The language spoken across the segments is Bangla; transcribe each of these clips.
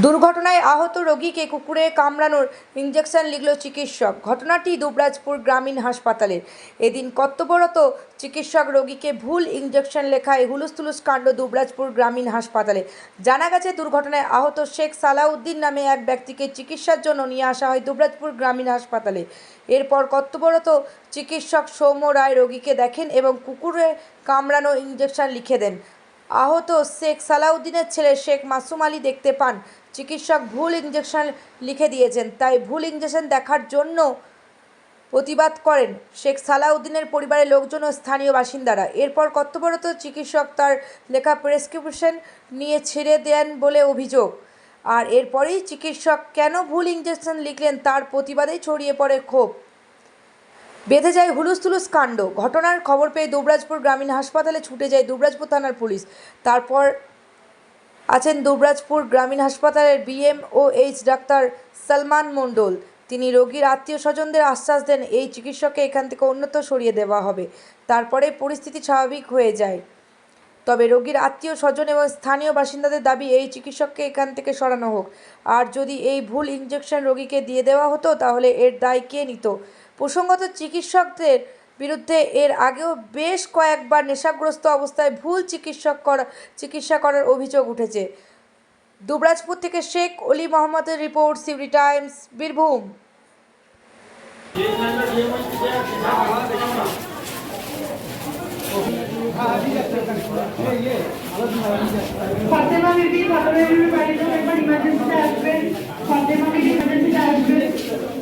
দুর্ঘটনায় আহত রোগীকে কুকুরে কামড়ানোর ইঞ্জেকশন লিখল চিকিৎসক। ঘটনাটি দুবরাজপুর গ্রামীণ হাসপাতালের এদিন কর্তব্যরত চিকিৎসক রোগীকে ভুল ইঞ্জেকশন লেখায় হুলুস্থুলুস কাণ্ড দুবরাজপুর গ্রামীণ হাসপাতালে। জানা গেছে, দুর্ঘটনায় আহত শেখ সালাউদ্দিন নামে এক ব্যক্তিকে চিকিৎসার জন্য নিয়ে আসা হয় দুবরাজপুর গ্রামীণ হাসপাতালে। এরপর কর্তব্যরত চিকিৎসক সৌম্য রায় রোগীকে দেখেন এবং কুকুরে কামড়ানো ইঞ্জেকশন লিখে দেন। আহত শেখ সালাউদ্দিনের ছেলে শেখ মাসুম আলী দেখতে পান। চিকিৎসক ভুল ইঞ্জেকশন লিখে দিয়েছেন, তাই ভুল ইঞ্জেকশন দেখার জন্য প্রতিবাদ করেন শেখ সালাউদ্দিনের পরিবারের লোকজন ও স্থানীয় বাসিন্দারা। এরপর কর্তব্যরত চিকিৎসক তার লেখা প্রেসক্রিপশন নিয়ে ছেড়ে দেন বলে অভিযোগ। আর এরপরেই চিকিৎসক কেন ভুল ইঞ্জেকশন লিখলেন তার প্রতিবাদেই ছড়িয়ে পড়ে ক্ষোভ। বেঁধে যায় হুলুস্থুলুস কাণ্ড। ঘটনার খবর পেয়ে দুবরাজপুর গ্রামীণ হাসপাতালে ছুটে যায় দুবরাজপুর থানার পুলিশ। তারপর আছেন দুবরাজপুর গ্রামীণ হাসপাতালের B M O H doctor Salman Mondal. তিনি রোগীর আত্মীয় স্বজনদের আশ্বাস দেন, এই চিকিৎসককে এখান থেকে অন্যত্র সরিয়ে দেওয়া হবে। তারপরে পরিস্থিতি স্বাভাবিক হয়ে যায়। তবে রোগীর আত্মীয় স্বজন এবং স্থানীয় বাসিন্দাদের দাবি, এই চিকিৎসককে এখান থেকে সরানো হোক। আর যদি এই ভুল ইঞ্জেকশন রোগীকে দিয়ে দেওয়া হতো, তাহলে এর দায় কে নিত? প্রসঙ্গত চিকিৎসকদের বিরুদ্ধে এর আগেও বেশ কয়েকবার নেশাগ্রস্ত অবস্থায় ভুল চিকিৎসক করা, চিকিৎসা করার অভিযোগ উঠেছে। দুবরাজপুর থেকে শেখ অলি মোহাম্মদের রিপোর্ট সিউরি টাইমস, বীরভূম। ফাতেমা বিবি বাড়িতে একবার ইমার্জেন্সিতে আসবেন। ফাতেমা বিবি ইমার্জেন্সিতে আসবেন।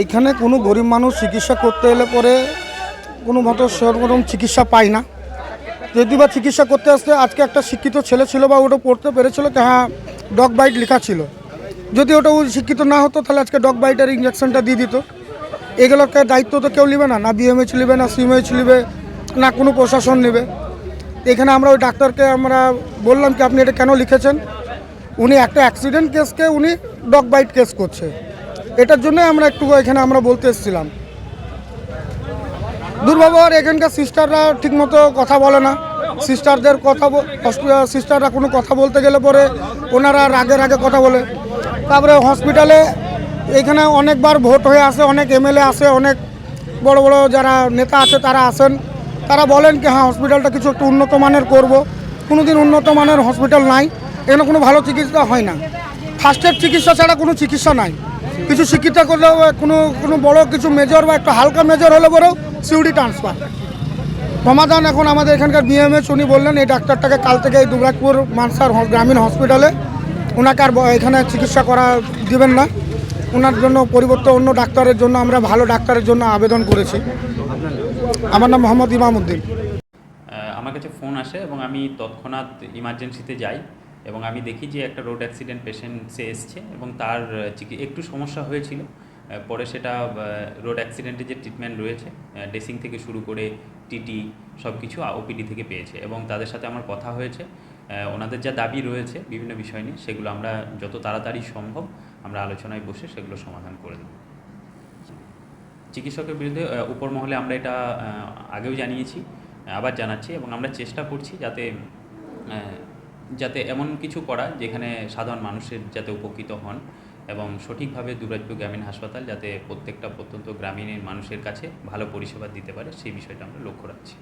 এইখানে কোনো গরিব মানুষ চিকিৎসা করতে এলে পরে কোনো মতো সেরকম চিকিৎসা পায় না। যদি বা চিকিৎসা করতে আসতে আজকে একটা শিক্ষিত ছেলে ছিল বা ওটা পড়তে পেরেছিল কি হ্যাঁ ডগ বাইট লেখা ছিল। যদি ওটা ও শিক্ষিত না হতো, তাহলে আজকে ডগ বাইটের ইঞ্জেকশনটা দিয়ে দিত। এগুলোকে দায়িত্ব তো কেউ নেবে না না বিএমএইচ নেবে, না সিএমএইচ নেবে, না কোনো প্রশাসন নেবে। এখানে আমরা ওই ডাক্তারকে আমরা বললাম কি, আপনি এটা কেন লিখেছেন? উনি একটা অ্যাক্সিডেন্ট কেসকে উনি ডগ বাইট কেস করছে। এটার জন্য আমরা একটু এখানে আমরা বলতে এসেছিলাম। দুর্ব্যবহার এখানকার সিস্টাররা ঠিকমতো কথা বলে না। সিস্টারদের কথা সিস্টাররা কোনো কথা বলতে গেলে পরে ওনারা রাগে রাগে কথা বলে। তারপরে হসপিটালে এখানে অনেকবার ভোট হয়ে আসে, অনেক এমএলএ আসে, অনেক বড় বড় যারা নেতা আছে তারা আসেন। তারা বলেন কি হ্যাঁ হসপিটালটা কিছু একটু উন্নত মানের করব। কোনো দিন উন্নত মানের হসপিটাল নাই। এখানে কোনো ভালো চিকিৎসা হয় না। ফার্স্ট এড চিকিৎসা ছাড়া কোনো চিকিৎসা নাই। কিছু শিক্ষিত করলেও কোনো কোনো বড় কিছু মেজর বা একটু হালকা মেজর হলে পরেও সিউডি ট্রান্সফার সমাধান এখন আমাদের এখানকার বিএমএস উনি বললেন, এই ডাক্তারটাকে কাল থেকে এই দুবরাজপুর মানসার গ্রামীণ হসপিটালে ওনাকে আর এখানে চিকিৎসা করা দিবেন না। ওনার জন্য পরিবর্তে অন্য ডাক্তারের জন্য আমরা ভালো ডাক্তারের জন্য আবেদন করেছি। আমার নাম মোহাম্মদ ইমামউদ্দিন। আমার কাছে ফোন আসে এবং আমি তৎক্ষণাৎ ইমার্জেন্সিতে যাই এবং আমি দেখি যে একটা রোড অ্যাক্সিডেন্ট পেশেন্ট সে এসছে এবং তার একটু সমস্যা হয়েছিল। পরে সেটা রোড অ্যাক্সিডেন্টে যে ট্রিটমেন্ট রয়েছে ড্রেসিং থেকে শুরু করে টিটি সব কিছু ওপিডি থেকে পেয়েছে এবং তাদের সাথে আমার কথা হয়েছে। ওনাদের যা দাবি রয়েছে বিভিন্ন বিষয় নিয়ে, সেগুলো আমরা যত তাড়াতাড়ি সম্ভব আমরা আলোচনায় বসে সেগুলো সমাধান করে দেবো। চিকিৎসকের বিরুদ্ধে উপর মহলে আমরা এটা আগেও জানিয়েছি আবার জানাচ্ছি এবং আমরা চেষ্টা করছি যাতে যাতে এমন কিছু করা যেখানে সাধারণ মানুষের যাতে উপকৃত হন এবং সঠিকভাবে দুরাজ্য গ্রামীণ হাসপাতাল যাতে প্রত্যেকটা প্রত্যন্ত গ্রামীণের মানুষের কাছে ভালো পরিষেবা দিতে পারে, সেই বিষয়টা আমরা লক্ষ্য রাখছি।